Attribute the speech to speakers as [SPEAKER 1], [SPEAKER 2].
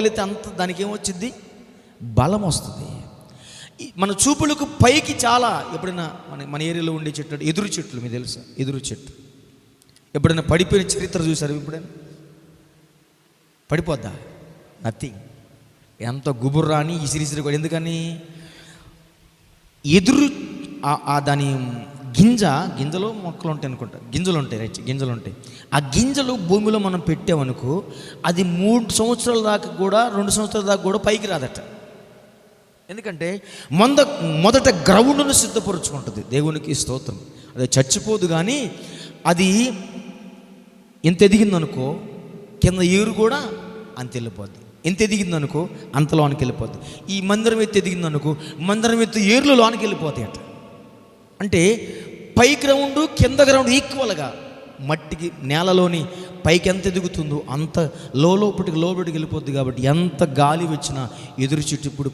[SPEAKER 1] వెళ్తే అంత దానికి ఏమొచ్చింది బలం వస్తుంది మన చూపులకు పైకి చాలా ఎప్పుడైనా మన మన ఏరియాలో ఉండే చెట్లు ఎదురు చెట్లు మీకు తెలుసా? ఎదురు చెట్టు. ఎప్పుడైనా పడిపోయిన చరిత్ర చూసారు ఎప్పుడైనా? పడిపోద్దా? నథింగ్. ఎంత గుబుర్రాని ఇసిరిసిరి కూడా. ఎందుకని? ఎదురు దాని గింజ గింజలో మొక్కలు ఉంటాయి అనుకుంటా గింజలు ఉంటాయి రైట్ గింజలు ఉంటాయి ఆ గింజలు భూమిలో మనం పెట్టామనుకో అది మూడు సంవత్సరాల దాకా కూడా రెండు సంవత్సరాల దాకా కూడా పైకి రాదట. ఎందుకంటే మొంద మొదట గ్రౌండ్ను సిద్ధపరుచుకుంటుంది. దేవునికి స్తోత్రం. అది చచ్చిపోదు కానీ అది ఎంత ఎదిగిందనుకో కింద ఏరు కూడా అంత వెళ్ళిపోద్ది. ఎంత ఎదిగిందనుకో అంత లోనికి వెళ్ళిపోద్ది. ఈ మందిరం ఎత్తు ఎదిగిందనుకో మందిరం ఎత్తు ఏర్లు లోనికి వెళ్ళిపోతాయి అట అంటే పై గ్రౌండ్ కింద గ్రౌండ్ ఈక్వల్గా మట్టికి నేలలోని పైకి ఎంత ఎదుగుతుందో అంత లోపటికి లోపటికి వెళ్ళిపోద్ది కాబట్టి ఎంత గాలి వచ్చినా ఎదురు చుట్టూ ఇప్పుడు